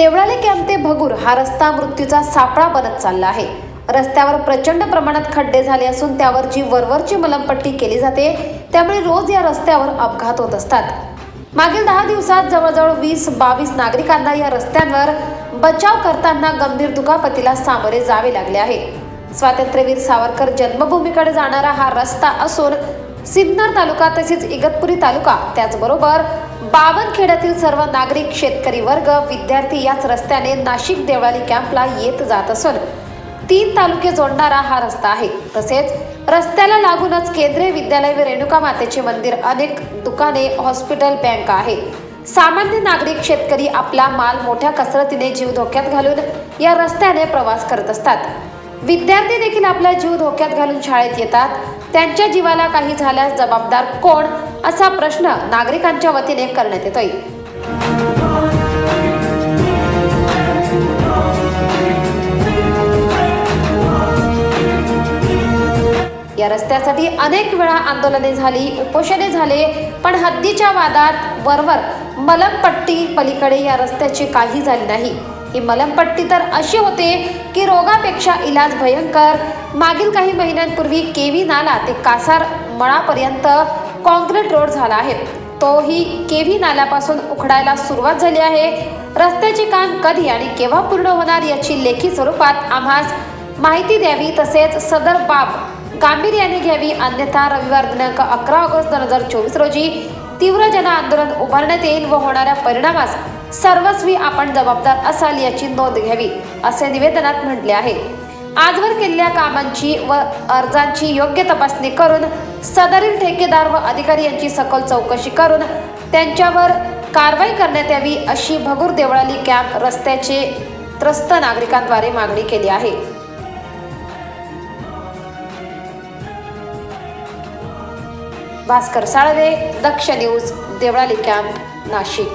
देवळाले camp ते भगूर हा रस्ता मृत्यूचा सापळा बनत चालला आहे. रस्त्यावर प्रचंड प्रमाणात खड्डे झाले असून त्यावर जी वरवरची मलमपट्टी केली जाते त्यामुळे रोज या रस्त्यावर अपघात होत असतात. मागील दहा दिवसात जवळजवळ वीस बावीस नागरिकांना या रस्त्यांवर बचाव करताना गंभीर दुखापतीला सामोरे जावे लागले आहे. स्वातंत्र्यवीर सावरकर जन्मभूमीकडे जाणारा हा रस्ता असून सिन्नर तालुका तसेच इगतपुरी तालुका त्याचबरोबर बावनखेड्यातील सर्व नागरिक शेतकरी वर्ग विद्यार्थी याच रस्त्याने नाशिक देवळाली कॅम्पला येत जात असून तीन तालुके जोडणारा हा रस्ता आहे. तसेच रस्त्याला लागूनच केंद्रीय विद्यालय व रेणुका मातेचे मंदिर अनेक दुकाने हॉस्पिटल बँक आहे. सामान्य नागरिक शेतकरी आपला माल मोठ्या कसरतीने जीव धोक्यात घालून या रस्त्याने प्रवास करत असतात. विद्यार्थी देखील आपला जीव धोक्यात घालून शाळेत येतात. त्यांच्या जीवाला काही झाल्यास जबाबदार कोण? असा प्रश्न नागरिकांच्या वतीने करण्यात येतोय. या रस्त्यासाठी अनेक वेळा आंदोलने झाली उपोषणे झाले पण हद्दीच्या वादात वरवर मलमपट्टी पलीकडे या रस्त्याची काही झाली नाही. ही मलमपट्टी तर अशी होते की रोगापेक्षा इलाज भयंकर. मागील काही महिन्यांपूर्वी केवी नाला ते कासार मळापर्यंत कॉन्क्रीट रोड झाला आहे. तोही केव्ही नाल्यापासून उखडायला सुरुवात झाली आहे. रस्त्याचे काम कधी आणि केव्हा पूर्ण होणार याची लेखी स्वरूपात आम्हास माहिती द्यावी तसेच सदर बाब गांभीर्याने घ्यावी. अन्यथा रविवार दिनांक अकरा ऑगस्ट दोन हजार चोवीस रोजी तीव्र जन आंदोलन उभारण्यात येईल व होणाऱ्या परिणामास सर्वस्वी आपण जबाबदार असाल याची नोंद घ्यावी असे निवेदनात म्हटले आहे. आजवर केलेल्या कामांची व अर्जांची योग्य तपासणी करून सदरील ठेकेदार व अधिकारी यांची सखोल चौकशी करून त्यांच्यावर कारवाई करण्यात यावी अशी भगूर देवळाली कॅम्प रस्त्याचे त्रस्त नागरिकांद्वारे मागणी केली आहे. Bhaskar Salve Daksh news Deolali camp Nashik.